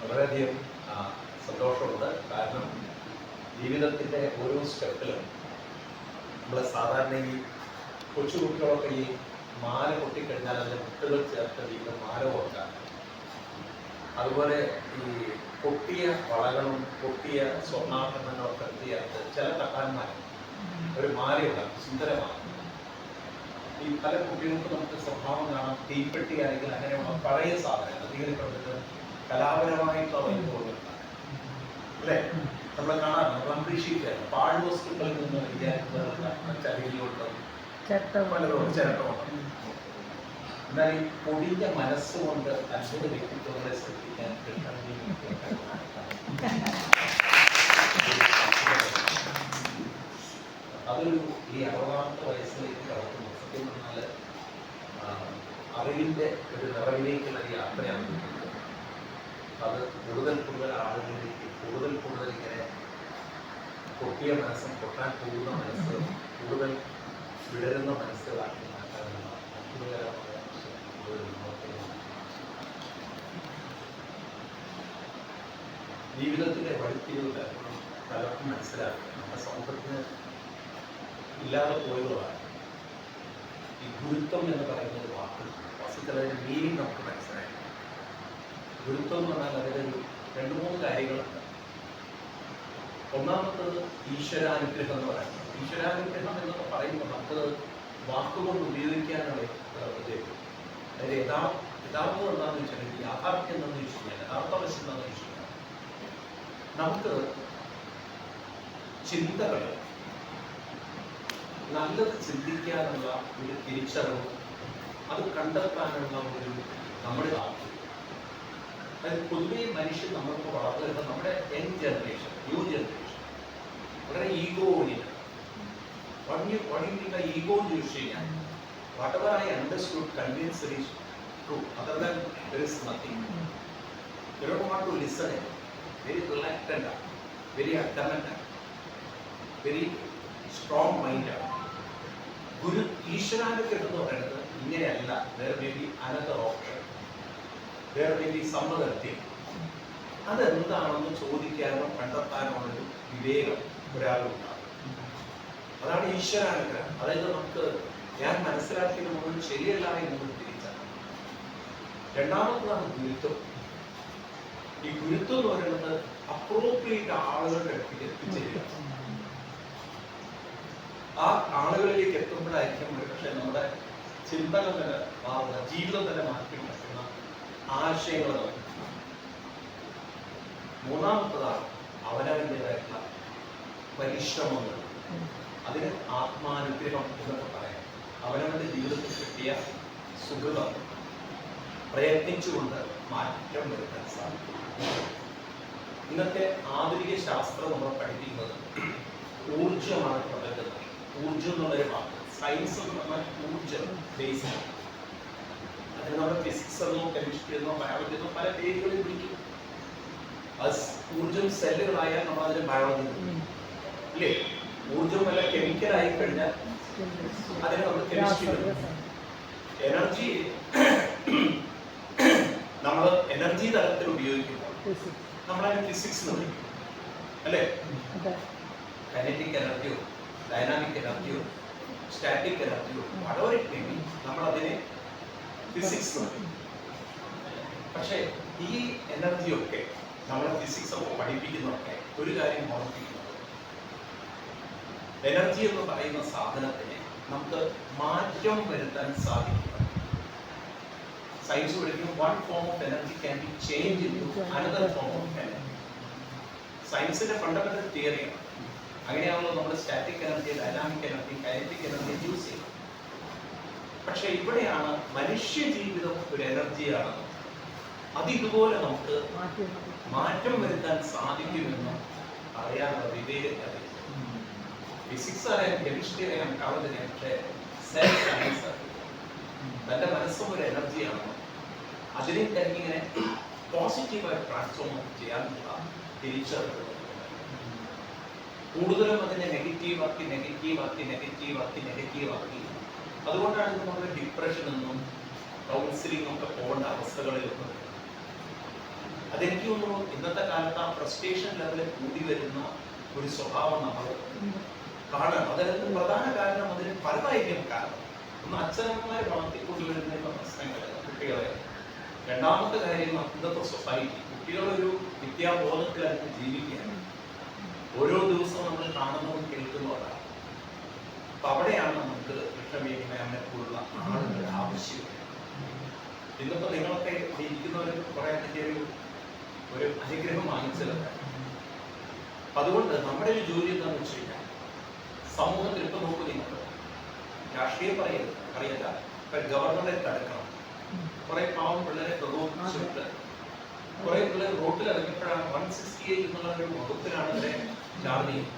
വളരെയധികം സന്തോഷമുണ്ട്. കാരണം ജീവിതത്തിന്റെ ഓരോ സ്റ്റെപ്പിലും നമ്മൾ സാധാരണ ഈ കൊച്ചു കുട്ടികളൊക്കെ ഈ മാല പൊട്ടിക്കഴിഞ്ഞാൽ അതിന്റെ മുട്ടുകൾ ചേർത്ത് വീണ്ടും മാല കൊടുക്കാൻ അതുപോലെ ഈ പൊട്ടിയ വളകളും പൊട്ടിയ സ്വർണാഭരണങ്ങളൊക്കെ ചേർത്ത് ചില കട്ടാന്മാർ ഒരു മാലയുണ്ടാകും സുന്ദരമാണ് ഈ പല കുട്ടികൾക്കും നമുക്ക് സ്വഭാവം കാണാം തീപ്പെട്ടി അല്ലെങ്കിൽ അങ്ങനെയുള്ള പഴയ സാധനങ്ങൾ കണ്ടിട്ട് കലാപരമായിട്ടുള്ള വൈഭവങ്ങൾ. അല്ലേ? നമ്മൾ കാണാറുണ്ട് നമ്മൾ പാഴ് വസ്തുക്കളിൽ നിന്ന് വിചാരിക്കുന്നത് ചകിരിയുണ്ട് പലതും ചിരട്ടമുണ്ട് എന്നാൽ ഈ പൊടിന്റെ മനസ്സുകൊണ്ട് അത്ഭുത വ്യക്തിത്വങ്ങളെ ശ്രദ്ധിക്കാൻ അതൊരു ഈ അറുപതാമത്തെ വയസ്സിലേക്ക് കടക്കുന്നു. സത്യം പറഞ്ഞാൽ അറിവിന്റെ ഒരു നിറവിലേക്കുള്ള യാത്രയാണ്. അത് കൂടുതൽ കൂടുതൽ ആളുകളിലേക്ക് കൂടുതൽ കൂടുതൽ ഇങ്ങനെ പൊട്ടിയ മനസ്സും പൊട്ടാൻ പോകുന്ന മനസ്സ് കൂടുതൽ വിടരുന്ന മനസ്സുകളാക്കി മാറ്റാനുള്ള അത്ഭുതകരമായ ഒരു. ജീവിതത്തിലെ വഴിത്തിരിവുകൾ പലർക്കും മനസ്സിലാക്കുക നമ്മുടെ സമൂഹത്തിന് ഇല്ലാതെ പോയതാണ് ഈ ഗുരുത്വം എന്ന് പറയുന്ന ഒരു വാക്ക് വസ്തുക്കളുടെ മീനിങ് നമുക്ക് മനസ്സിലായി. ഗുരുത്വം എന്ന് പറഞ്ഞാൽ അതിലൊരു രണ്ട് മൂന്ന് കാര്യങ്ങളുണ്ട്. ഒന്നാമത്തത് ഈശ്വരാനുഗ്രഹം എന്ന് പറയുന്നത്. ഈശ്വരാനുഗ്രഹം എന്നൊക്കെ പറയുമ്പോൾ നമുക്ക് വാക്കുകൊണ്ട് ഉപയോഗിക്കാനുള്ള ഇതേക്കും അതിൽ യഥാ യഥാർത്ഥം എന്താണെന്ന് വെച്ചിട്ടുണ്ടെങ്കിൽ യാഥാർത്ഥ്യം വെച്ച് കഴിഞ്ഞാൽ യഥാർത്ഥ വശം എന്താണെന്ന് കഴിഞ്ഞാൽ നമുക്ക് ചിന്തകൾ നല്ലത് ചിന്തിക്കാനുള്ള ഒരു തിരിച്ചറിവ് അത് കണ്ടെത്താനുള്ള ഒരു നമ്മുടെ ആഗ്രഹം അതായത് പൊതുവെ മനുഷ്യൻ നമ്മൾക്ക് വളർന്നു നമ്മുടെ യങ് ജനറേഷൻ ന്യൂ ജനറേഷൻ. വളരെ ego orient one one ego എന്ന് ചോദിച്ചു കഴിഞ്ഞാൽ what I understood convince is true other than there is nothing you don't want to listen very reluctant very adamant very strong മൈൻഡാണ് ഗുരു ഈശ്വരാനുഗ്രഹം പറയുന്നത് ഇങ്ങനെയല്ല. Where may option where may അതെന്താണെന്ന് ചോദിക്കാനോ കണ്ടെത്താനോ ഒരു വിവേകം ഒരാളുണ്ടാകും അതാണ് ഈശ്വരാനുഗ്രഹം. അതായത് നമുക്ക് ഞാൻ മനസ്സിലാക്കിയത് മുഴുവൻ ശരിയല്ല എന്ന് തിരിച്ചറിയാം. രണ്ടാമത്തതാണ് ഗുരുത്വം. ഈ ഗുരുത്വം എന്ന് പറയുന്നത് അപ്രോപ്രിയേറ്റ് ആളുകളുടെ അടുത്തേക്ക് എത്തിച്ചേരുക. ആ ആളുകളിലേക്ക് എത്തുമ്പോഴായിരിക്കും പക്ഷെ നമ്മുടെ ചിന്തകൾ തന്നെ മാറുന്ന ജീവിതം തന്നെ മാറ്റി മറിക്കുന്ന ആശയങ്ങൾ. മൂന്നാമത്തതാണ് അവനവന്റെതായിട്ടുള്ള പരിശ്രമങ്ങൾ. അതിന് ആത്മാനുഗ്രഹം എന്നൊക്കെ പറയാം. അവനവന്റെ ജീവിതത്തിൽ കിട്ടിയ സുഹൃതം പ്രയത്നിച്ചുകൊണ്ട് മാറ്റം വരുത്താൻ സാധിക്കും. ഇന്നത്തെ ആധുനിക ശാസ്ത്രം നമ്മൾ പഠിപ്പിക്കുന്നത് ഊർജമാണ് പ്രപഞ്ചം ഊർജം എന്നുള്ളൊരു ഭാഗം സയൻസ് എന്ന് പറഞ്ഞാൽ ഊർജം ബേസ് അതിന് നമ്മുടെ ഫിസിക്സ് എന്നോ കെമിസ്ട്രി എന്നോ ബയോളജി എന്നോ പല പേരുകളിൽ വിളിക്കും. അത് സ് ഊർജം സെല്ലുകളായാൽ നമ്മൾ അതിന് ബയോളജി അല്ലേ ഊർജം വല്ല കെമിക്കൽ ആയി കഴിഞ്ഞാൽ അതിന് നമ്മൾ കെമിസ്ട്രി എനർജി നമ്മൾ എനർജി തലത്തിൽ ഉപയോഗിക്കുമ്പോൾ നമ്മളതിന് ഫിസിക്സ് എന്ന് വിളിക്കും. അല്ലേ? കൈനറ്റിക് എനർജിയോ ഡൈനാമിക് എനർജിയോ സ്റ്റാറ്റിക് എനർജിയോ വളരെ ബി നമ്മൾ അതിനെ ഫിസിക്സ് പക്ഷേ ഈ എനർജിയൊക്കെ നമ്മളെ ഫിസിക്സ് ഒക്കെ പഠിപ്പിക്കുന്നതൊക്കെ ഒരു കാര്യം ഓർമ്മിപ്പിക്കുന്നത്. എനർജി എന്ന് പറയുന്ന സാധനത്തിനെ നമുക്ക് മാറ്റം വരുത്താൻ സാധിക്കും സയൻസ് പഠിക്കുമ്പോൾ one form of energy can be change in another form of energy സയൻസിന്റെ ഫണ്ടമെന്റൽ തിയറിയാണ് അങ്ങനെയാണല്ലോ നമ്മൾ static energy dynamic energy kinetic energy use ചെയ്യും പക്ഷെ ഇവിടെയാണ് മനുഷ്യ ജീവിതം ഒരു എനർജിയാണ് അത് ഇതുപോലെ നമുക്ക് മാറ്റം വരുത്താൻ സാധിക്കുമെന്ന് അറിയാനുള്ള വിവേകത്തെ ഫിസിക്സ് അറിയാൻ കെമിസ്ട്രി അറിയാൻ കാണുന്നില്ല പക്ഷേ സെൽഫ് സയൻസ് തന്റെ മനസ്സും ഒരു എനർജിയാണ് അതിനെ തന്നെ ഇങ്ങനെ പോസിറ്റീവായി ട്രാൻസ്ഫോം ചെയ്യാനുള്ള തിരിച്ചറിവ് കൂടുതലും അതിനെ നെഗറ്റീവാക്കി നെഗറ്റീവാക്കി നെഗറ്റീവാക്കി നെഗറ്റീവാക്കി അതുകൊണ്ടാണ് നമ്മൾ ഡിപ്രഷൻ എന്നും കൗൺസിലിംഗ് ഒക്കെ പോകേണ്ട എത്തുന്നത് അതെനിക്ക് തോന്നുന്നു ഇന്നത്തെ കാലത്ത് ആ ഫ്രസ്ട്രേഷൻ ലെവലിൽ കൂടി വരുന്ന ഒരു സ്വഭാവം നമ്മൾ കാണണം അതായത് പ്രധാന കാരണം അതിന് പലതായിരിക്കും കാരണം. ഒന്ന് അച്ഛനമ്മമാരെ വളർത്തിക്കൊണ്ടുവരുന്ന പ്രശ്നങ്ങൾ കുട്ടികളെ. രണ്ടാമത്തെ കാര്യം ഇന്നത്തെ സൊസൈറ്റി കുട്ടികളൊരു വിദ്യാബോധത്തിൽ അതിന് ജീവിക്കുകയാണ്. ഓരോ ദിവസവും നമ്മൾ കാണുന്നതും കേൾക്കുന്നതാണ്. അപ്പൊ അവിടെയാണ് നമുക്ക് കൃഷ്ണമേഖലയെ പോലുള്ള ആളുകളുടെ ആവശ്യം. ഇന്നിപ്പോ നിങ്ങളൊക്കെ ഇവിടെ ഇരിക്കുന്നവരൊക്കെ കുറെ അതിന്റെ ഒരു ഒരു അനുഗ്രഹം വാങ്ങിച്ചതാണ്. അപ്പൊ അതുകൊണ്ട് നമ്മുടെ ഒരു ജോലി എന്താണെന്ന് വെച്ച് കഴിഞ്ഞാൽ സമൂഹത്തിൽ ഇപ്പൊ നോക്കൂ നിങ്ങൾ രാഷ്ട്രീയം പറയരുത് അറിയില്ല ഇപ്പൊ ഗവർണറെ തടുക്കണം. കുറെ പാവം പിള്ളേരെ പ്രകോപിപ്പിച്ചിട്ട് കുറെ പിള്ളേർ റോട്ടിൽ ഇറങ്ങിയപ്പോഴാണ് വൺ സിക്സ്റ്റി എയ്റ്റ് എന്നുള്ള ഒരു വകുപ്പിലാണ് ഇവരെ ചാർജ് ചെയ്യും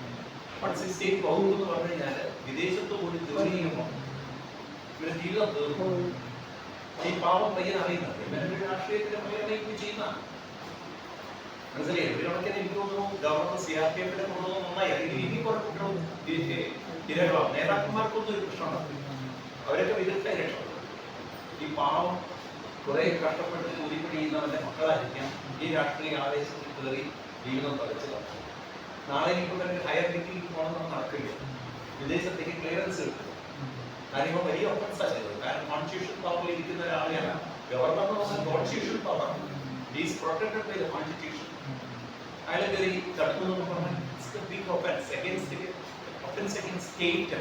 വൺ സിക്സ്റ്റി എയ്റ്റ് വകുപ്പ് എന്ന് പറഞ്ഞു കഴിഞ്ഞാൽ വിദേശത്ത് പോയി ജോലി ചെയ്യുമ്പോൾ ഇവരെ ജീവിതം തീർന്നു. ഈ പാവം പയ്യൻ അറിയുന്നത്. ഇവരുടെ രാഷ്ട്രീയത്തിന്റെ പയ്യനെ ചെയ്യുന്ന മനസ്സിലായി? ഒരു കണക്കിന് എനിക്ക് തോന്നുന്നു ഗവർണർ സി ആർ പി എഫിന്റെ കൊണ്ടുവന്ന് നന്നായി അല്ലെങ്കിൽ ഇനി കുറെ കുട്ടികളും ഇരകളാം നേതാക്കന്മാർക്കൊന്നും ഒരു പ്രശ്നമുണ്ടാവില്ല അവരൊക്കെ വിദഗ്ധ രക്ഷപ്പെടും ഈ പാവം കുറെ കഷ്ടപ്പെട്ട് കൂലിപ്പണി ചെയ്യുന്നവന്റെ മക്കളായിരിക്കാം ഈ രാഷ്ട്രീയ ആവേശത്തിൽ കയറി ജീവിതം തലച്ചത് നാളെ ഇനിയിപ്പോൾ തന്നെ ഹയർ ഡിഗ്രിക്ക് പോകണമെന്ന് നടക്കില്ല. വിദേശത്തേക്ക് ക്ലിയറൻസ് കിട്ടും. കാര്യങ്ങൾ വലിയ ഒഫൻസാണ് ആയിരുന്നു കാരണം കോൺസ്റ്റിറ്റ്യൂഷൻ പവറിൽ ഇരിക്കുന്ന ഒരാളെയാണ് ഗവർണർ എന്ന് പറഞ്ഞാൽ constitution power is protected by the constitution അയാളെ കയറി തടുക്കുന്നു എന്ന് പറഞ്ഞാൽ big offence against offence against state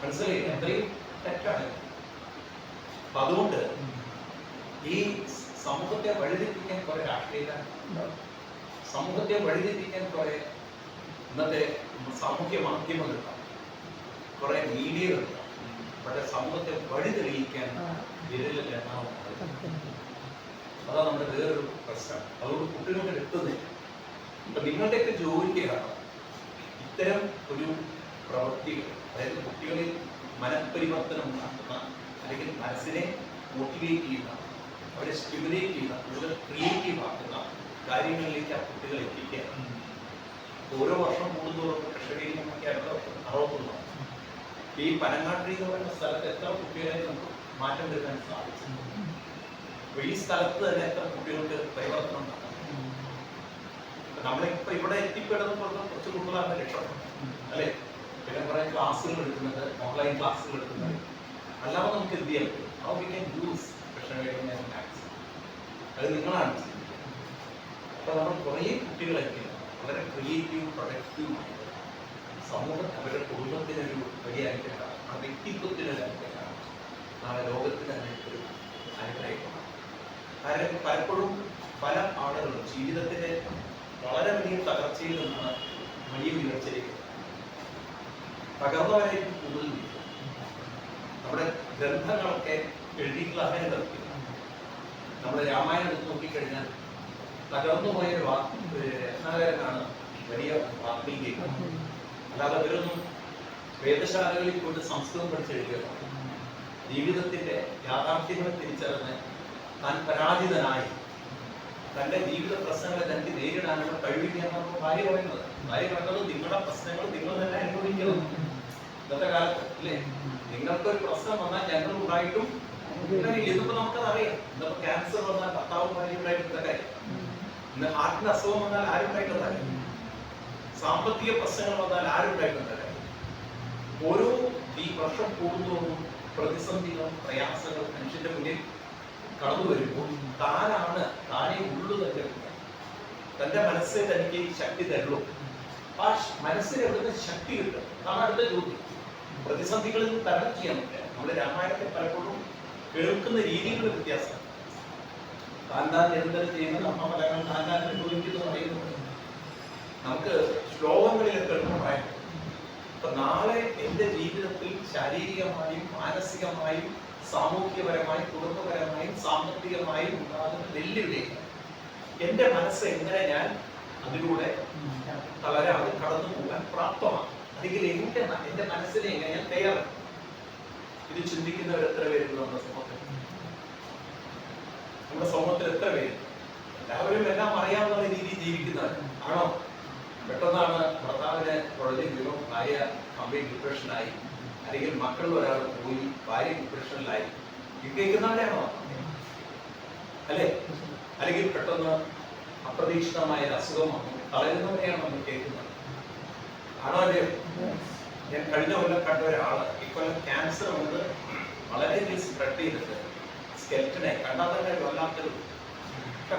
മനസ്സിലായി? അത്രയും തെറ്റാണ് അപ്പൊ അതുകൊണ്ട് ഈ സമൂഹത്തെ വഴിതെറ്റിക്കാൻ കുറെ രാഷ്ട്രീയക്കാർ സമൂഹത്തെ വഴിതെറ്റിക്കാൻ കുറെ ഇന്നത്തെ സാമൂഹ്യ മാധ്യമങ്ങൾ കുറെ മീഡിയകൾ പക്ഷെ സമൂഹത്തെ വഴി തെളിയിക്കാൻ വിരലിൽ എണ്ണാവുന്ന അതാണ് നമ്മുടെ വേറൊരു പ്രശ്നം. അതുകൊണ്ട് കുട്ടികളുടെ എത്തുന്നില്ല. ഇപ്പൊ നിങ്ങളുടെയൊക്കെ ജോലിയാണ് ഇത്തരം ഒരു പ്രവൃത്തികൾ അതായത് കുട്ടികളിൽ മനപരിവർത്തനം ഉണ്ടാക്കുന്ന അല്ലെങ്കിൽ മനസ്സിനെ മോട്ടിവേറ്റ് ചെയ്യുന്ന അവരെ സ്റ്റിമുലേറ്റ് ചെയ്യുന്ന കൂടുതൽ ക്രിയേറ്റീവ് ആക്കുന്ന കാര്യങ്ങളിലേക്ക് ആ കുട്ടികൾ എത്തിക്കുക. ഓരോ വർഷം കൂടുന്തോറും കർഷകരിൽ നിന്നൊക്കെ അടുത്ത വർഷം അറുപത്തൊന്ന്. ഈ പനങ്ങാട്ടി എന്ന് പറയുന്ന സ്ഥലത്ത് എത്ര കുട്ടികളെ നമുക്ക് മാറ്റം വരുത്താൻ സാധിച്ചു? അപ്പൊ ഈ സ്ഥലത്ത് തന്നെ എത്ര കുട്ടികൾക്ക് പരിവർത്തനം നടക്കും നമ്മളിപ്പോ ഇവിടെ എത്തിപ്പെടുന്ന കുറച്ച് കുട്ടികളാണ് രക്ഷപ്പെടുന്നത്. അല്ലേ? പിന്നെ കുറെ ക്ലാസ്സുകൾ എടുക്കുന്നത് ഓൺലൈൻ ക്ലാസ്സുകൾ എടുക്കുന്നത്. അല്ലാതെ നമുക്ക് എന്ത് ചെയ്യാൻ പറ്റും? How we can use maths അത് നിങ്ങളാണ് അപ്പൊ നമ്മൾ കുറേ കുട്ടികളൊക്കെ വളരെ ക്രിയേറ്റീവ് പ്രൊഡക്റ്റീവ് സമൂഹം അവരുടെ കുടുംബത്തിനൊരു അനുഗ്രഹമാണ് ആ വ്യക്തിത്വത്തിനൊരു അനുഗ്രഹമാണ് നാളെ ലോകത്തിന് തന്നെ ഒരു അനുഗ്രഹമാണ് കാരണം പലപ്പോഴും പല ആളുകളും ജീവിതത്തിന്റെ വളരെ വലിയ തകർച്ചയിൽ നിന്നാണ് വലിയ ഉയർച്ചയിലേക്ക് തകർന്നവരായിരിക്കും കൂടുതൽ. നമ്മുടെ ഗ്രന്ഥങ്ങളൊക്കെ എഴുതിയിട്ടുള്ള അങ്ങനെ നിർത്തി നമ്മൾ രാമായണം നോക്കിക്കഴിഞ്ഞാൽ തകർന്നു പോയ ഒരു രത്നാകരനാണ് വലിയ വാൽമീകി അല്ലാതെ അവരൊന്നും വേദശാലകളിൽ കൊണ്ട് സംസ്കൃതം പഠിച്ചെഴുതിയതാണ് ജീവിതത്തിന്റെ യാഥാർത്ഥ്യങ്ങൾ തിരിച്ചറിഞ്ഞ് താൻ പരാജിതനായി. തന്റെ ജീവിത പ്രശ്നങ്ങളെ തനിക്ക് നേരിടാനുള്ള കഴിവില്ലെന്നാണ് ഭാര്യ പറയുന്നത്. ഭാര്യ പറഞ്ഞത് നിങ്ങളുടെ പ്രശ്നങ്ങൾ നിങ്ങൾ തന്നെ അനുഭവിക്കുന്നു ഇന്നത്തെ കാലത്ത് അല്ലേ? നിങ്ങൾക്കൊരു പ്രശ്നം വന്നാൽ ഞങ്ങൾ ഉണ്ടായിട്ടും. ഇതിപ്പോ നമുക്കത് അറിയാം. ഇന്നിപ്പോ ക്യാൻസർ വന്നാൽ ഭർത്താവും ഭാര്യ ഉണ്ടായിട്ടുള്ള കാര്യം ഇന്ന് ഹാർട്ടിന് അസുഖം വന്നാൽ ആരും ഉണ്ടായിട്ടുള്ള സാമ്പത്തിക പ്രശ്നങ്ങൾ വന്നാൽ ആരും ഉണ്ടായിട്ടുള്ള ഓരോ ഈ വർഷം കൂടുന്തോറും പ്രതിസന്ധികളും പ്രയാസങ്ങളും മനുഷ്യന്റെ മുന്നിൽ കടന്നു വരുമ്പോൾ താനാണ് താനേ ഉള്ളു തന്നെ തന്റെ മനസ്സേ തനിക്ക് ശക്തി തരുള്ളൂ. ആ മനസ്സിന് എവിടുന്ന് ശക്തി കിട്ടും? അതാണ് അടുത്ത ചോദ്യം. പ്രതിസന്ധികളിൽ നിന്ന് തരണം ചെയ്യാൻ പറ്റില്ല. നമ്മൾ രാമായണത്തെ പലപ്പോഴും കേൾക്കുന്ന രീതികളുടെ വ്യത്യാസം. താൻ താൻ നിരന്തരം ചെയ്യുന്നത് അമ്മ ഫലങ്ങൾ താൻ താൻ അനുഭവിക്കുന്നു എന്ന് പറയുന്നത് നമുക്ക് ശ്ലോകങ്ങളിലൊക്കെ എടുക്കുന്ന പറയാം അപ്പൊ നാളെ എന്റെ ജീവിതത്തിൽ ശാരീരികമായും മാനസികമായും സാമൂഹ്യപരമായും കുടുംബപരമായും സാമ്പത്തികമായും ഉണ്ടാകുന്ന വെല്ലുവിളികൾ എന്റെ മനസ്സ് എങ്ങനെ ഞാൻ അതിലൂടെ തളരാതെ കടന്നു പോകാൻ പ്രാപ്തമാണ്. അല്ലെങ്കിൽ എന്റെ മ- എന്റെ മനസ്സിനെ എങ്ങനെ ഞാൻ തയ്യാറാക്കും? ഇത് ചിന്തിക്കുന്നവർ എത്ര പേരുണ്ട് സമൂഹത്തിൽ? നമ്മുടെ സമൂഹത്തിൽ എത്ര പേര്? എല്ലാവരും എല്ലാം അറിയാവുന്ന രീതിയിൽ ജീവിക്കുന്നവർ. ആണോ? പെട്ടെന്നാണ് ഭർത്താവിനെ കുഴഞ്ഞു വീണു ഭാര്യ കംപ്ലീറ്റ് ഡിപ്രഷനായി അല്ലെങ്കിൽ മക്കളിൽ ഒരാൾ പോയി ഭാര്യ ഡിപ്രഷനിലായി കേൾക്കുന്നവരാണോ അല്ലേ? അല്ലെങ്കിൽ പെട്ടെന്ന് അപ്രതീക്ഷിതമായ അസുഖം വന്നു. തളരുന്നവരെയാണ് നമ്മൾ കേൾക്കുന്നത്? ആണോ അല്ലേ ഞാൻ കഴിഞ്ഞ കൊല്ലം കണ്ട ഒരാൾ ഇക്കൊല്ലം ക്യാൻസർ വന്നത് വളരെയധികം സ്പ്രെഡ് ചെയ്തിട്ട് സ്കെൽറ്റനെ കണ്ടാൽ തന്നെ ഒരു വല്ലാത്തൊരു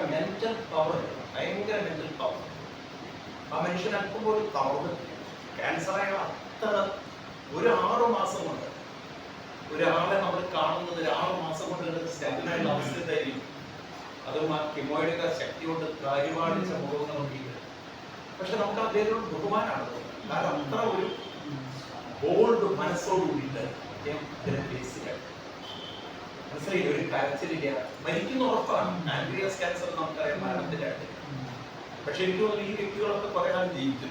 മെന്റൽ പവർ ഭയങ്കര മെന്റൽ പവർ ആ മനുഷ്യൻ പോലും തളർന്നു ക്യാൻസർ ആയ അത്ര ഒരു ആറു മാസം കൊണ്ട് ഒരാളെ നമ്മൾ കാണുന്നത് ഒരു ആറു മാസം കൊണ്ട് സ്റ്റെബിലായുള്ള അവസ്ഥയായിരിക്കും അതും ആ കിമോയുടെ ശക്തി കൊണ്ട് കാര്യമാടിച്ച മുഖങ്ങളൊക്കെ പക്ഷെ നമുക്ക് അദ്ദേഹം ബഹുമാനാണ് കാരണം അത്ര ഒരു ബോൾഡ് മനസ്സോടുകൂടിയിട്ട് അദ്ദേഹം ഫേസ് മനസ്സിലായി ഒരു കരച്ചിലില്ല. മരിക്കുന്ന ഉറപ്പാണ്. ആൻഗ്രിയസ് ക്യാൻസർ നമുക്കറിയാം മരണത്തിന്റെ പക്ഷെ എനിക്ക് തോന്നുന്നു ഈ വ്യക്തികളൊക്കെ കുറെ കാലം ജീവിച്ചു.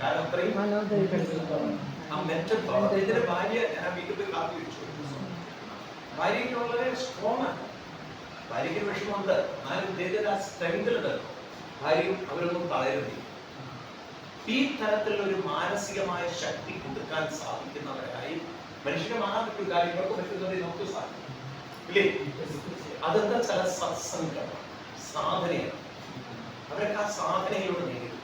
കാരണം അത്രയും ആ മെന്റൽ ഇതിന്റെ ഭാര്യ ഞാൻ വീട്ടിൽ പോയി കാത്തി വെച്ചു ഭാര്യയ്ക്ക് വളരെ സ്ട്രോങ് ആണ്. ഭാര്യയ്ക്ക് വിഷമമുണ്ട്. എന്നാലും ആ സ്ട്രെങ്തിലുണ്ട് ഭാര്യയും അവരൊന്നും തളരുന്നില്ല. ഈ തരത്തിലുള്ള ഒരു മാനസികമായ ശക്തി കൊടുക്കാൻ സാധിക്കുന്നവരായി മനുഷ്യന് മാറാൻ പറ്റും കാര്യങ്ങൾക്ക് പറ്റുന്നതേ നമുക്ക് സാധിക്കും. ഇല്ലേ? അതെന്താ ചില സത്സംഗമാണ് സാധനയാണ്. അവരൊക്കെ ആ സാധനയിലൂടെ നേരിടും.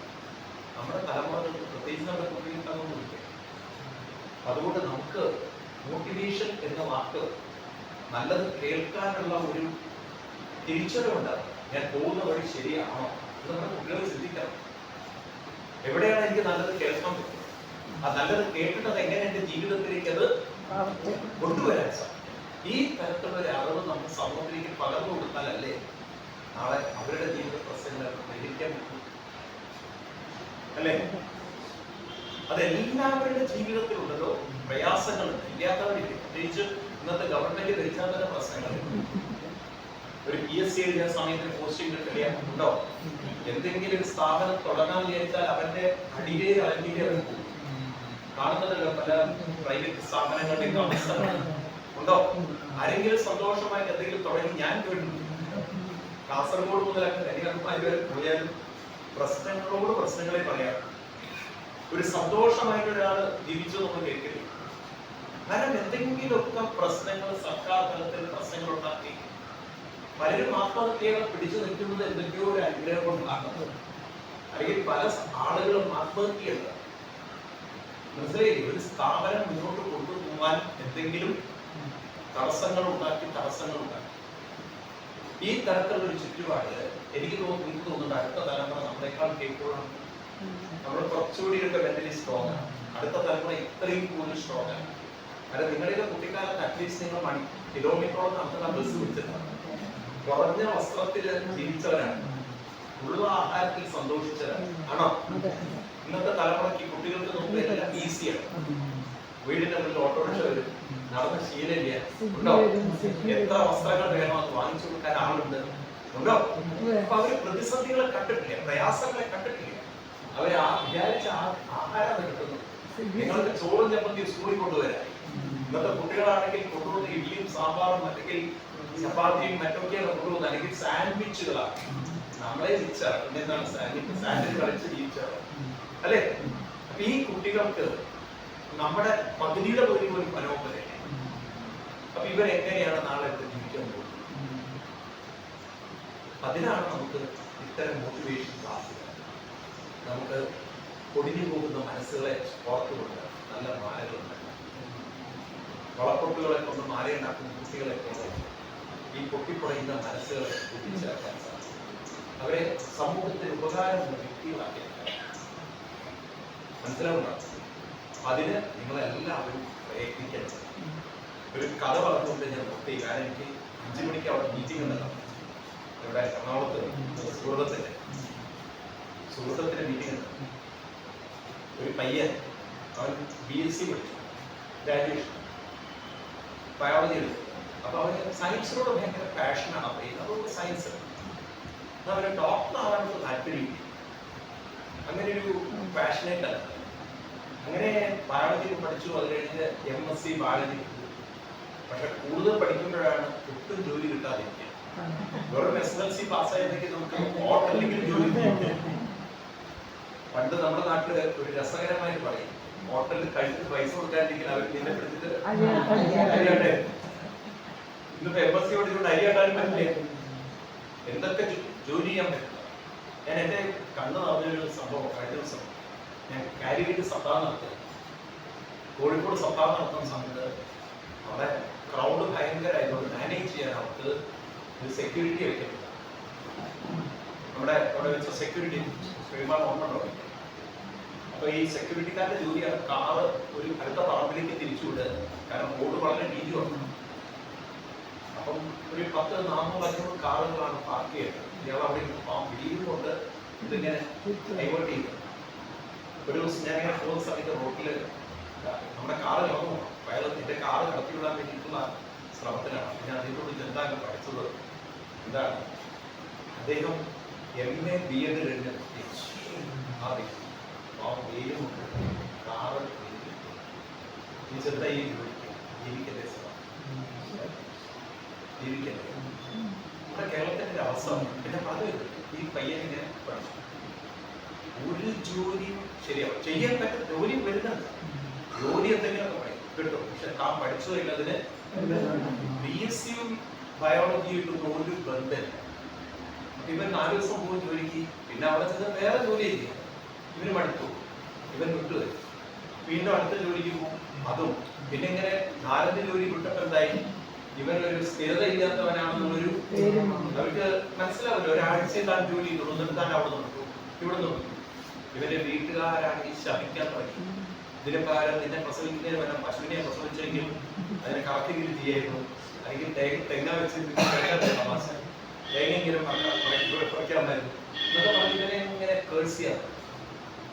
നമ്മുടെ തലമുറകൾക്ക് പ്രത്യേകിച്ച് നമ്മുടെ കുട്ടികൾക്ക് അതൊന്നുമില്ല അതുകൊണ്ട് നമുക്ക് മോട്ടിവേഷൻ എന്ന വാക്ക് നല്ലത് കേൾക്കാനുള്ള ഒരു തിരിച്ചറിവുണ്ട് ഞാൻ പോകുന്ന വഴി ശരിയാണോ ഇത് നമ്മുടെ കുട്ടികൾ ചിന്തിക്കണം. എവിടെയാണ് എനിക്ക് നല്ലത് കേൾക്കാൻ പറ്റുന്നത്? ആ നല്ലത് കേട്ടിട്ടത് എങ്ങനെ എന്റെ ജീവിതത്തിലേക്ക് അത് കൊണ്ടുവരാൻ സാധിക്കും? ഈ തരത്തിലുള്ള ഒരു അറിവ് നമ്മൾ സമൂഹത്തിലേക്ക് പകർന്നു കൊടുത്താലല്ലേ നാളെ അവരുടെ ജീവിത പ്രശ്നങ്ങൾ പരിഹരിക്കാൻ പറ്റും? അല്ലേ? അതെല്ലാവരുടെ ജീവിതത്തിലുണ്ടല്ലോ പ്രയാസങ്ങളുണ്ട് ഇല്ലാത്തവരില്ല? പ്രത്യേകിച്ച് ഇന്നത്തെ ഗവൺമെന്റ് ഭരിച്ചാൽ തന്നെ പ്രശ്നങ്ങളുണ്ട് ഒരു പി എസ് സി എഴുതിയ സമയത്തിന് പോസ്റ്റിംഗ് കിട്ടില്ല? ഉണ്ടോ? എന്തെങ്കിലും ഒരു സ്ഥാപനം തുടങ്ങാൻ വിചാരിച്ചാൽ അവന്റെ അടിയിലേ അടിയിലേ അവൻ പോകും. കാണുന്നതല്ലോ പല പ്രൈവറ്റ് സ്ഥാപനങ്ങളുടെയും അവസ്ഥ. ഉണ്ടോ? ആരെങ്കിലും സന്തോഷമായിട്ട് എന്തെങ്കിലും തുടങ്ങി ഞാൻ കേട്ടു. കാസർഗോഡ് മുതൽ കന്യാകുമാരി വരെ പോയാലും പ്രശ്നങ്ങളോട് പ്രശ്നങ്ങളെ പറയാം. ഒരു സന്തോഷമായിട്ട് ഒരാൾ ജീവിച്ചു നമ്മൾ കേൾക്കില്ല. കാരണം എന്തെങ്കിലുമൊക്കെ പ്രശ്നങ്ങൾ സർക്കാർ തലത്തിൽ പ്രശ്നങ്ങൾ ഉണ്ടാക്കി പലരും ആത്മഹത്യകളെ പിടിച്ചു നിൽക്കുന്നത് എന്തൊക്കെയോ ഒരു അനുഗ്രഹം കൊണ്ടാണ്. അല്ലെങ്കിൽ പല ആളുകളും ആത്മഹത്യയുണ്ട് മനസ്സിലായി ഒരു സ്ഥാപനം മുന്നോട്ട് കൊണ്ടുപോകാൻ എന്തെങ്കിലും തടസ്സങ്ങൾ ഉണ്ടാക്കി തടസ്സങ്ങൾ ഉണ്ടാക്കി ഈ തരത്തിലുള്ള ഒരു ചുറ്റുപാട് എനിക്ക് തോന്നുന്നു എനിക്ക് തോന്നുന്നുണ്ട് അടുത്ത തലമുറ നമ്മളെക്കാൾ കേൾക്കുകയാണ് നമ്മൾ കുറച്ചുകൂടി ഒക്കെ മെന്റലി സ്ട്രോങ് ആണ്. അടുത്ത തലമുറ ഇത്രയും കൂടുതൽ സ്ട്രോങ് ആണ്. അല്ല നിങ്ങളുടെ കുട്ടിക്കാലത്ത് അറ്റ്ലീസ്റ്റ് നിങ്ങൾ മണി കിലോമീറ്ററോളം നടത്തുന്ന ബസ് വിളിച്ചിട്ടാണ് കുറഞ്ഞ വസ്ത്രത്തിൽ ജീവിച്ചവരാണ്. ഉള്ള ആഹാരത്തിൽ സന്തോഷിച്ചവരാണ്. ആണോ? ഇന്നത്തെ തലമുറയ്ക്ക് കുട്ടികൾക്ക് നോക്കുന്നത് ഈസിയാണ് വീടിന്റെ മുന്നിൽ ഓട്ടോറിക്ഷ വരും നടന്ന ശീലമില്ല. ഉണ്ടോ? എത്ര വസ്ത്രങ്ങൾ വേണോ അത് വാങ്ങിച്ചു കൊടുക്കാൻ ആളുണ്ട്. ഉണ്ടോ? അപ്പൊ അവർ പ്രതിസന്ധികളെ കണ്ടിട്ടില്ല? പ്രയാസങ്ങളെ കണ്ടിട്ടില്ല? അവർ ആ വിചാരിച്ച ആഹാരം കിട്ടുന്നു. നിങ്ങൾക്ക് ചോറും ചപ്പത്തി സ്കൂളിൽ കൊണ്ടുവരാം. ഇന്നത്തെ കുട്ടികളാണെങ്കിൽ കൊണ്ടുവന്ന് ഇഡ്ലിയും സാമ്പാറും അല്ലെങ്കിൽ ചപ്പാത്തിയും മറ്റൊക്കെയാണ് കൊണ്ടുവന്നത്. അല്ലെങ്കിൽ സാൻഡ്വിച്ചുകളാണ്. നമ്മളെ ജീവിച്ചാണ് എന്താണ് സാൻഡ്വിച്ച്? സാൻഡ്വിച്ച് കളിച്ച് ജീവിച്ചാണ് അല്ലേ? അപ്പൊ ഈ കുട്ടികൾക്ക് നമ്മുടെ പകുതിയുടെ പകുതി പോലും മനോഹരമാണ് അപ്പൊ ഇവരെങ്ങനെയാണ് നാളെ എടുത്ത് ജീവിക്കാൻ പോകുന്നത്? അതിനാണ് നമുക്ക് ഇത്തരം മോട്ടിവേഷൻ ക്ലാസ്സുകൾ നമുക്ക് പൊടിഞ്ഞു പോകുന്ന മനസ്സുകളെ ഓർത്തുകൊണ്ട് നല്ല മാലകൾ ഉണ്ടാക്കാം വളപ്പൊട്ടുകളെ കൊണ്ട് മാലയുണ്ടാക്കുന്ന കുട്ടികളെ കൊണ്ട് ഈ പൊട്ടിപ്പുറയുന്ന മനസ്സുകളെ കൂട്ടിച്ചേർക്കാൻ സാധിക്കും. അവരെ സമൂഹത്തിന് ഉപകാരമുള്ള വ്യക്തികളാക്കി എടുക്കാൻ. അതിന് നിങ്ങളെല്ലാവരും പ്രയത്നിക്കണം. ഒരു കഥ പറഞ്ഞുകൊണ്ട് ഞാൻ നിർത്തി. കാരണം എനിക്ക് അഞ്ചു മണിക്ക് അവിടെ മീറ്റിംഗ് ഉണ്ടല്ലോ. ഇവിടെ എറണാകുളത്ത് സുഹൃത്തത്തിന്റെ സുഹൃത്തത്തിന്റെ മീറ്റിംഗ് ഉണ്ട്. ഒരു പയ്യൻ അവൻ ബി എസ് സി പഠിച്ചു. ഗ്രാജുവേഷൻ ബയോളജി എടുത്തു. അപ്പൊ അവന് സയൻസിനോട് ഭയങ്കര പാഷനാണ് അപ്പൊ അതുകൊണ്ട് സയൻസ് അവന് ഡോക്ടർ ആവാനുള്ള താല്പര്യം അങ്ങനെ ഒരു പാഷനേറ്റ് അല്ല. അങ്ങനെ ബയോളജി പഠിച്ചു അത് കഴിഞ്ഞ് എം എസ് സി ബയോളജി പക്ഷെ കൂടുതൽ പഠിക്കുമ്പോഴാണ് ഒട്ടും ജോലി കിട്ടാതിരിക്കുക. വെറും എസ് എൽ സി പാസ്സായിരുന്നെങ്കിൽ നമുക്ക് ഹോട്ടലിലെങ്കിലും ജോലി പണ്ട് നമ്മുടെ നാട്ടിൽ ഒരു രസകരമായി പറയും ഹോട്ടലിൽ കഴിച്ച് പൈസ കൊടുക്കാണ്ടിരിക്കുന്ന അവർ നിന്നെ പിടിച്ചിട്ട് അരിയാട്ടാൻ. അരിയാട്ടെ ഇന്നിപ്പോ എം എസ് ഇതുകൊണ്ട് അരിയാട്ടാനും പറ്റില്ല? എന്തൊക്കെ ജോലി ചെയ്യാൻ പറ്റില്ല ഞാൻ എന്റെ കണ്ണ് നിറഞ്ഞൊരു സംഭവം കഴിഞ്ഞ ദിവസം. ഞാൻ കാലിക്കറ്റ് സഭ നടത്തുക കോഴിക്കോട് സഭ നടത്തുന്ന സമയത്ത് അവിടെ ക്രൗഡ് ഭയങ്കരമായതുകൊണ്ട് മാനേജ് ചെയ്യാൻ അവർക്ക് ഒരു സെക്യൂരിറ്റി വെക്കുന്നില്ല നമ്മുടെ അവിടെ വെച്ച സെക്യൂരിറ്റി ശ്രീമാൻ ഓർമ്മ അപ്പൊ ഈ സെക്യൂരിറ്റിക്കാരുടെ ജോലിയാണ് കാറ് ഒരു അടുത്ത പറമ്പിലേക്ക് തിരിച്ചു വിടുക കാരണം റോഡ് വളരെ വീതിയാണ് അപ്പം ഒരു പത്ത് നാനൂറ് അഞ്ഞൂറ് കാറുകളാണ് പാർക്ക് ചെയ്തത് ഇയാൾ അവിടെ വീടുകൊണ്ട് ഇതിങ്ങനെ ഡൈവേർട്ട് ചെയ്തു ഒരു ദിവസം ഞാൻ ഇങ്ങനെ പോകുന്ന സമയത്ത് റോട്ടിൽ നമ്മുടെ കാറ് കടന്നു അയാൾ എന്റെ കാറ് കടത്തി വിടാൻ വേണ്ടിയിട്ടുള്ള ശ്രമത്തിലാണ്. ഞാൻ അതിനോട് എന്താണ് പഠിച്ചത്? എന്താണ്? അദ്ദേഹം എം എ ബി എഡ് കഴിഞ്ഞ ആ അവസ്ഥ പിന്നെ പറഞ്ഞു ഈ പയ്യനെ പഠിച്ചു. ഒരു ജോലിയും ശരിയാവും. ചെയ്യാൻ പറ്റും. ജോലി വരുന്നുണ്ട്. ജോലി എന്തെങ്കിലുമൊക്കെ പറയും. കിട്ടും? പക്ഷെ താൻ പഠിച്ചു കഴിഞ്ഞതിന് ബി എസ് സിയും ബയോളജിയും ഒരു ബന്ധമില്ല. ഇവൻ നാല് ദിവസം പോകും ജോലിക്ക്. പിന്നെ അവിടെ ചെന്ന് വേറെ ജോലി ചെയ്യും. ഇവന് മടുത്തു ഇവൻ വിട്ടുവരും വീണ്ടും അടുത്ത ജോലിക്ക് പോകും. അതും. പിന്നെ ഇങ്ങനെ നാലഞ്ച് ജോലി വിട്ടപ്പോ എന്തായി? ഇവനൊരു സ്ഥിരത ഇല്ലാത്തവനാണെന്നുള്ളൊരു അവർക്ക് മനസ്സിലാവില്ല. ഒരാഴ്ച താൻ ജോലി താൻ അവിടെ നിന്നു ഇവിടെ നിർത്തു ഇവന്റെ വീട്ടുകാരാണെങ്കിൽ ശപിക്കാൻ തുടങ്ങി ഇതിന് പകരം നിന്നെ പ്രസവിക്കുന്നതിന് പകരം പശുവിനെ പ്രസവിച്ചെങ്കിൽ അതിനെ കറക്കെങ്കിലും ചെയ്യായിരുന്നു അല്ലെങ്കിൽ തേങ്ങ തെങ്ങ വെച്ച് തമാശ. തേങ്ങെങ്കിലും കുറയ്ക്കാമായിരുന്നു എന്നൊക്കെ പറഞ്ഞ് ഇവനെ ഇങ്ങനെ കേഴ്സ് ചെയ്യാം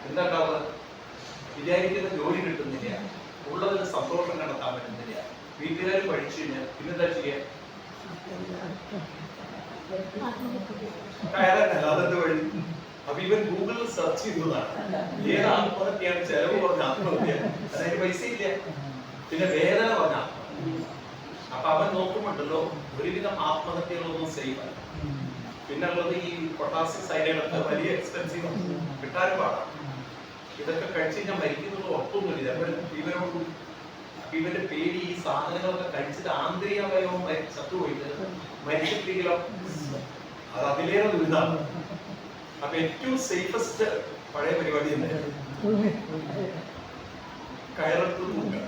എന്താ ഉണ്ടാവുക വിചാരിക്കുന്ന ജോലി കിട്ടുന്നില്ല. ഉള്ളതിന് സന്തോഷം കണ്ടെത്താൻ പറ്റുന്നില്ല. വീട്ടുകാർ പഠിച്ചു കഴിഞ്ഞാൽ പിന്നെന്താ ചെയ്യാ? കയറാനല്ല അതെന്ത് വഴി? അപ്പൊ ഇവൻ ഗൂഗിളിൽ സെർച്ച് ചെയ്തതാണ് ഏതാണ് ആത്മഹത്യയാണ് ചെലവ് പറഞ്ഞ ആത്മഹത്യ. അതായത് പൈസ ഇല്ല. പിന്നെ വേദന പറഞ്ഞ ആത്മഹത്യ. അപ്പൊ അവൻ നോക്കുമ്പോണ്ടല്ലോ ഒരുവിധം ആത്മഹത്യകളൊന്നും സേഫ് അല്ല. പിന്നെ ഉള്ളത് ഈ പൊട്ടാസ്യം സൈനൈഡൊക്കെ വലിയ എക്സ്പെൻസീവ് കിട്ടാനും പാടാണ് ഇതൊക്കെ കഴിച്ച് ഞാൻ മരിക്കുന്നത് ഉറപ്പൊന്നുമില്ല. അപ്പോൾ ഇവരോട് ഇവന്റെ പേടി ഈ സാധനങ്ങളൊക്കെ കഴിച്ചിട്ട് ആന്തരികമായോ ചത്തുപോയിട്ട് മരിച്ചിട്ടില്ലെങ്കിലോ അത് അതിലേറെ ദുരിതമാണ്. അപ്പൊ ഏറ്റവും സേഫസ്റ്റ് പഴയ പരിപാടി കയറത്ത് തൂങ്ങുക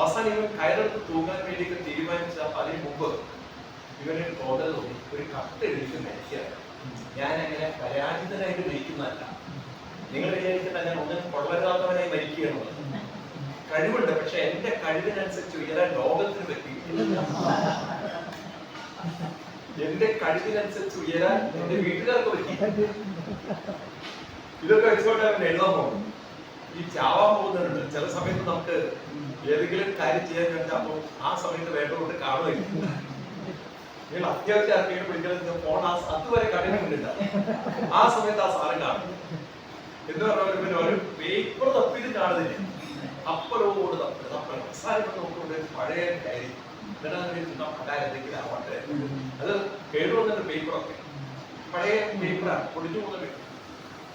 അവസാനം ഇവൻ കയറത്ത് തൂങ്ങാൻ വേണ്ടിയൊക്കെ തീരുമാനിച്ച അതിന് മുമ്പ് ഇവന് തോന്നൽ തോന്നി. ഒരു കത്ത് എഴുതി മരിക്കുക. ഞാൻ അങ്ങനെ പരാജിതനായിട്ട് മരിക്കുന്നതല്ല. നിങ്ങൾ വിചാരിക്കുന്ന ഞാൻ ഒന്നും കൊള്ളരുതാത്തവനായി മരിക്കുകയാണ് കഴിവുണ്ട് പക്ഷെ എന്റെ കഴിവിനനുസരിച്ച് ഉയരാൻ ലോകത്തിന് പറ്റി. എന്റെ കഴിവിനനുസരിച്ച് ഉയരാൻ എന്റെ വീട്ടുകാർക്ക് പറ്റി ഇതൊക്കെ വെച്ചുകൊണ്ട് അവൻ എഴുതാൻ പോകും ഈ ചാവാൻ പോകുന്നുണ്ട് ചില സമയത്ത് നമുക്ക് ഏതെങ്കിലും കാര്യം ചെയ്യാൻ കഴിഞ്ഞാൽ അപ്പോൾ ആ സമയത്ത് വേണ്ടതുകൊണ്ട് കാണുമായിരിക്കും നിങ്ങൾ അത്യാവശ്യം ആർക്കെങ്കിലും വിളിക്കുന്നത് ഫോൺ ആ അതുവരെ കണ്ടിട്ടുണ്ടില്ല ആ സമയത്ത് ആ സാധനം കാണും. എന്ന് പറഞ്ഞാൽ പിന്നെ ഒരു പേപ്പർ തപ്പിത് കാണുന്നില്ല. അപ്പലോട് തപ്പി തപ്പൽ അവസാനം നോക്കുന്നുണ്ട് പഴയ ഡയറി. ആവട്ടെ അത് കേടുവന്നിട്ട് പേപ്പറൊക്കെ പഴയ പേപ്പറാണ് പൊടിച്ചു പോകുന്ന പേപ്പർ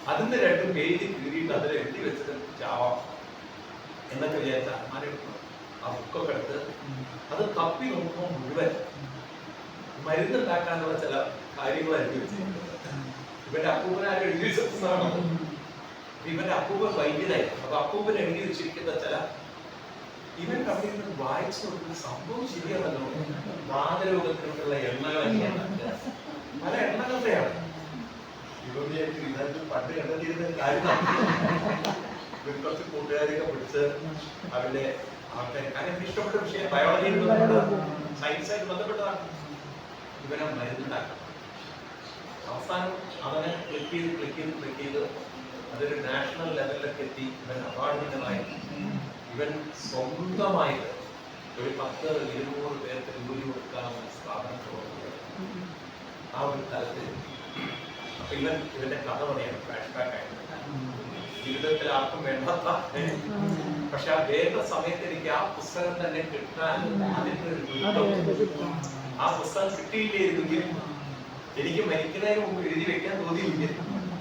അതിന്റെ രണ്ട് പേജ് കീറിയിട്ട് അതിൽ എഴുതി വെച്ചിട്ട് ചാവാം എന്നൊക്കെ വിചാരിച്ച അമ്മാരെടുക്കും ആ ബുക്കൊക്കെ എടുത്ത് അത് തപ്പി നോക്കുമ്പോൾ മുഴുവൻ മരുന്നുണ്ടാക്കാനുള്ള ചില കാര്യങ്ങൾ എഴുതി വെച്ചിട്ടുണ്ട് ഇവന്റെ അപ്പൂപ്പനാരും എഴുതി വെച്ചതാണ് ഇവന്റെ അപ്പൂപ്പൻ വൈദ്യനായി. അപ്പൊ അപ്പൂപ്പൻ എഴുതി വെച്ചിരിക്കുന്ന ചില ഇവൻ അവിടെ വായിച്ചു കൊടുക്കുന്ന സംഭവം ശരിയാണല്ലോ. വാതരോഗത്തിനുള്ള എണ്ണകൾ പല എണ്ണകളുടെയാണ് ഇവർ ഇതായിട്ട് പണ്ട് കണ്ടെത്തിയിരുന്ന കാര്യമാണ് ഇവർ കുറച്ച് കൂട്ടുകാരെയൊക്കെ പിടിച്ച് അവരുടെ ആൾക്കാർ കാരണം ഇഷ്ടപ്പെട്ട വിഷയം ബയോളജി സയൻസായിട്ട് ബന്ധപ്പെട്ടതാണ്. ഇവനെ മരുന്നുണ്ടാക്കണം. അവസാനം അവനെ ക്ലിക്ക് ചെയ്ത് ക്ലിക്ക് ചെയ്ത് ക്ലിക്ക് ചെയ്ത് അതൊരു നാഷണൽ ലെവലിലൊക്കെ എത്തി. ഇവൻ അവാർഡിനമായി ഇവൻ സ്വന്തമായിട്ട് ഒരു പത്ത് ഇരുന്നൂറ് പേർക്ക് ജോലി കൊടുക്കാവുന്ന സ്ഥാപനം തുടങ്ങുന്നത് ആ ഒരു തലത്തിൽ. അപ്പൊ ഇവൻ ഇവന്റെ കഥ പറയാണ് ഫ്ലാഷ് ബാക്ക് ആയിട്ട്. ജീവിതത്തിൽ ആർക്കും വേണ്ടാത്ത പക്ഷെ ആ വേണ്ട സമയത്ത് എനിക്ക് ആ പുസ്തകം തന്നെ കിട്ടാൻ അതിന്റെ ഒരു ദുരിതം ആ പുസ്തകം കിട്ടിയില്ലായിരുന്നെങ്കിൽ എനിക്ക് മരിക്കുന്നതിന് മുമ്പ് എഴുതി വെക്കാൻ തോന്നിയില്ല.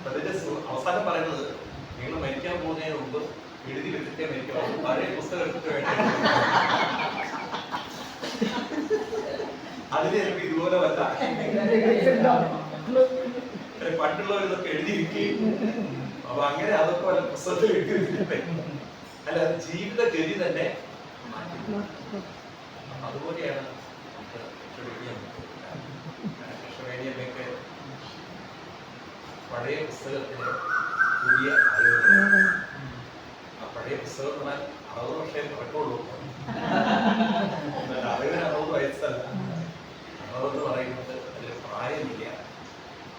അതിന്റെ അവസാനം പറയുന്നത് നിങ്ങൾ മരിക്കാൻ പോകുന്നതിന് മുമ്പ് എഴുതി വെച്ചിട്ടേ എനിക്ക്. പഴയ പുസ്തകം എടുത്തിട്ട് വേണ്ടി അതിന് ചിലപ്പോൾ ഇതുപോലെ വല്ല പണ്ടുള്ളവർ ഇതൊക്കെ എഴുതിയിരിക്കുകയും അപ്പൊ അങ്ങനെ അതൊക്കെ വല്ല പുസ്തകത്തിൽ എഴുതി വെച്ചിട്ടുണ്ടേ അല്ല ജീവിത ഗതി തന്നെ. അതുപോലെയാണ് നമുക്ക് കൃഷ്ണവേണിയം കൃഷ്ണവേണിയമൊക്കെ പഴയ പുസ്തകത്തിന് പുതിയ ആലോചന ആ പഴയ പുസ്തകം എന്ന് പറഞ്ഞാൽ അറുപത് വർഷമേ പഴക്കമുള്ളൂ അറിവിന് അറുപത് വയസ്സല്ല. പ്രായമില്ല.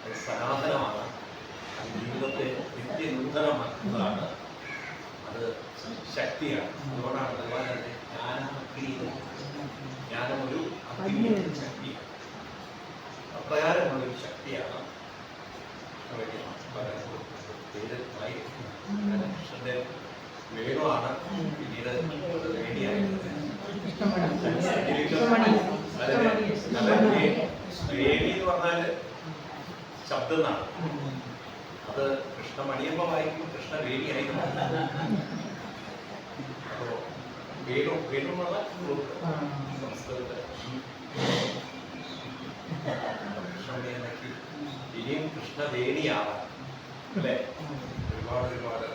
അത് സനാതനമാണ്. അത് ജീവിതത്തെ അത് ശക്തിയാണ്. അതുകൊണ്ടാണ് ഭഗവാൻ ജ്ഞാനമൊരു അഗ്നിയുടെ ശക്തിയാണ്. അപ്രകാരമുള്ളൊരു ശക്തിയാണ് പേര് കൃഷ്ണന്റെ വേണുവാണ്. പിന്നീട് വേണിയായത്. വേണി എന്ന് പറഞ്ഞാൽ ശബ്ദം എന്നാണ്. അത് കൃഷ്ണമണിയമ്മ വായിക്കും കൃഷ്ണവേണിയായി അപ്പോ വേണു വേണു എന്ന് പറഞ്ഞാൽ ഫ്ലൂട്ട്. സംസ്കൃതത്തിൽ കൃഷ്ണവേണിയാക്കി ഇനിയും കൃഷ്ണവേണിയാവാം അല്ലേ? ഒരുപാട് ഒരുപാട്